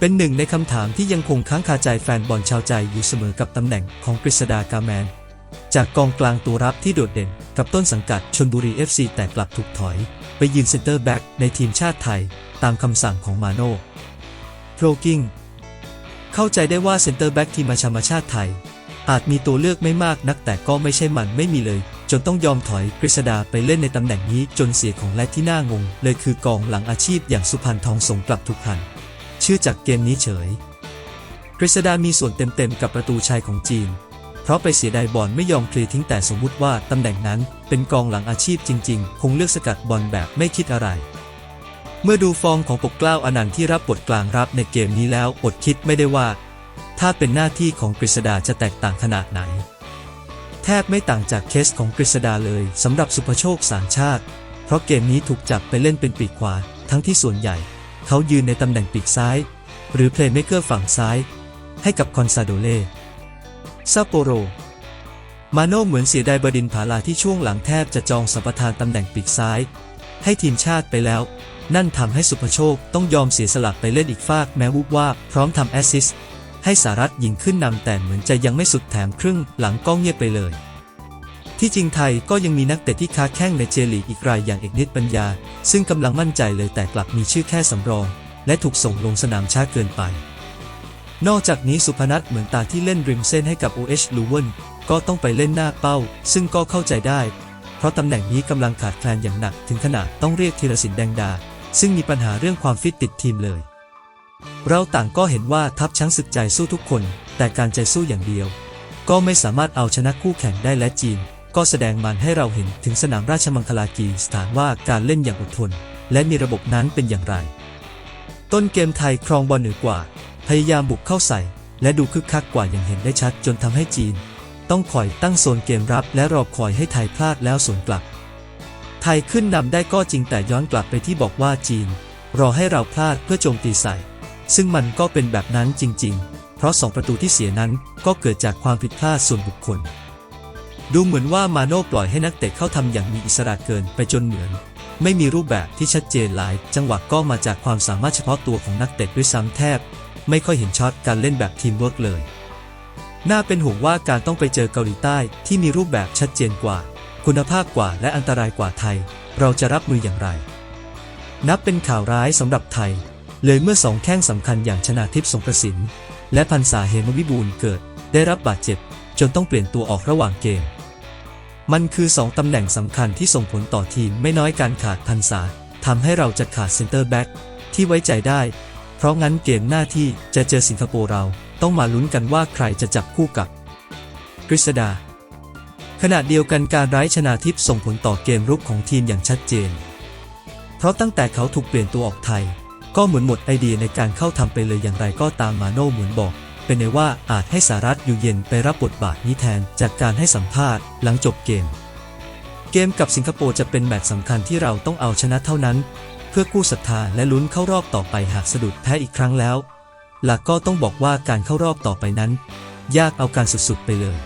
เป็นหนึ่งในคำถามที่ยังคงค้างคาใจแฟนบอลชาวใจอยู่เสมอกับตำแหน่งของกฤษดากาแมน จากกองกลางตัวรับที่โดดเด่นกับต้นสังกัดชนบุรี FC แต่กลับถูกถอย ไปยืนเซนเตอร์แบ็กในทีมชาติไทย ตามคำสั่งของมาโน่โพรกิ้งเข้าใจได้ว่าเซนเตอร์แบ็กทีมประชาชาติไทย อาจมีตัวเลือกไม่มากนักแต่ก็ไม่ใช่มันไม่มีเลย จนต้องยอมถอยกฤษดาไปเล่นในตำแหน่งนี้จนเสียของและที่น่างง เลยคือกองหลังอาชีพอย่างสุพรรณทองสงกลับถูกพัน ชื่อจากเกมนี้เฉย กฤษดามีส่วนเต็มๆกับประตูชัยของจีน เพราะไปเสียดายบอลไม่ยอมเคลียร์ทิ้งแต่สมมุติว่าตำแหน่งนั้นเป็นกองหลังอาชีพจริงๆ คงเลือกสกัดบอลแบบไม่คิดอะไร เมื่อดูฟอร์มของปกเกล้าอนันต์ที่รับบทกลางรับในเกมนี้แล้วอดคิดไม่ได้ว่า ถ้าเป็นหน้าที่ของกฤษดาจะแตกต่างขนาดไหน แทบไม่ต่างจากเคสของกฤษดาเลยสำหรับสุภโชคสารชาติ เพราะเกมนี้ถูกจับไปเล่นเป็นปีกขวาทั้งที่ส่วนใหญ่ เขายืนในตำแหน่งปีกซ้าย หรือเพลย์เมเกอร์ฝั่งซ้าย ให้กับคอนซาโดเล่ซาโปโร มาโน่เหมือนเสียดายบดินผาลาที่ช่วงหลังแทบจะจองสัมปทานตำแหน่งปีกซ้าย ให้ทีมชาติไปแล้ว นั่นทำให้สุภโชคต้องยอมเสียสละไปเล่นอีกฟากแม้วุบว่าพร้อมทำแอสซิสต์ให้สารัตยิงขึ้นนำแต่เหมือนจะยังไม่สุดแถมครึ่งหลังก็เงียบไปเลย ที่จริงไทยก็ยังมีนักเตะที่ค้าแข้งในเจลีกอีกรายอย่างเอกนิดปัญญา ซึ่งกำลังมั่นใจเลยแต่กลับมีชื่อแค่สำรอง และถูกส่งลงสนามช้าเกินไป นอกจากนี้สุพนัทเหมือนตาที่เล่นริมเส้นให้กับ OH ลูเวนก็ต้องไปเล่นหน้าเป้า ซึ่งก็เข้าใจได้ เพราะตำแหน่งนี้กำลังขาดแคลนอย่างหนักถึงขนาดต้องเรียกธีรศิลปแดงดา ซึ่งมีปัญหาเรื่องความฟิตติดทีมเลย เราต่างก็เห็นว่าทัพช้างศึกใจสู้ทุกคน แต่การใจสู้อย่างเดียว ก็ไม่สามารถเอาชนะคู่แข่งได้และจีน ก็แสดงมันให้เราเห็นถึงสนามราชมังคลากีสถานว่าการเล่นอย่างอดทน และมีระบบนั้นเป็นอย่างไร ต้นเกมไทยครองบอลเหนือกว่า พยายามบุกเข้าใส่ และดูคึกคักกว่าอย่างเห็นได้ชัดจนทำให้จีน ต้องคอยตั้งโซนเกมรับและรอคอยให้ไทยพลาดแล้วสวนกลับ ไทยขึ้นนำได้ก็จริงแต่ย้อนกลับไปที่บอกว่าจีน รอให้เราพลาดเพื่อโจมตีใส่ ซึ่งมันก็เป็นแบบนั้นจริง ๆ เพราะสองประตูที่เสียนั้นก็เกิดจากความผิดพลาดส่วนบุคคล ดูเหมือนว่ามาโน่ปล่อยให้นักเตะเข้าทำอย่างมีอิสระเกินไปจนเหมือน ไม่มีรูปแบบที่ชัดเจนหลาย จังหวะก็มาจากความสามารถเฉพาะตัวของนักเตะด้วยซ้ำแทบ ไม่ค่อยเห็นช็อตการเล่นแบบทีมเวิร์กเลย น่าเป็นห่วงว่าการต้องไปเจอเกาหลีใต้ที่มีรูปแบบชัดเจนกว่า คุณภาพกว่าและอันตรายกว่าไทย เราจะรับมืออย่างไร นับเป็นข่าวร้ายสำหรับไทย เลยเมื่อสองแข้งสำคัญอย่างชนาทิพย์สงกระสินและพันษาเหมวิบูลเกิด ได้รับบาดเจ็บ จนต้องเปลี่ยนตัวออกระหว่างเกม มันคือสองตำแหน่งสำคัญที่ส่งผลต่อทีมไม่น้อยการขาดพันษาทำให้เราจะขาดเซนเตอร์แบ็กที่ไว้ใจได้ เพราะงั้นเกมหน้าที่จะเจอสิงคโปร์เราต้องมาลุ้นกันว่าใครจะจับคู่กับกฤษดา ขณะเดียวกันการไร้ชนาทิพย์ส่งผลต่อเกมรุกของทีมอย่างชัดเจน เพราะตั้งแต่เขาถูกเปลี่ยนตัวออกไทย ก็เหมือนหมดไอเดียในการเข้าทำไปเลยอย่างไรก็ตามมาโน่เหมือนบอก เป็นในว่าอาจให้สารัตอยู่เย็นไปรับบทบาทนี้แทนจากการให้สัมภาษณ์หลังจบเกม เกมกับสิงคโปร์จะเป็นแมตช์สำคัญที่เราต้องเอาชนะเท่านั้น เพื่อกู้ศรัทธาและลุ้นเข้ารอบต่อไปหากสะดุดแพ้อีกครั้งแล้ว หลักก็ต้องบอกว่าการเข้ารอบต่อไปนั้น ยากเอาการสุดๆไปเลย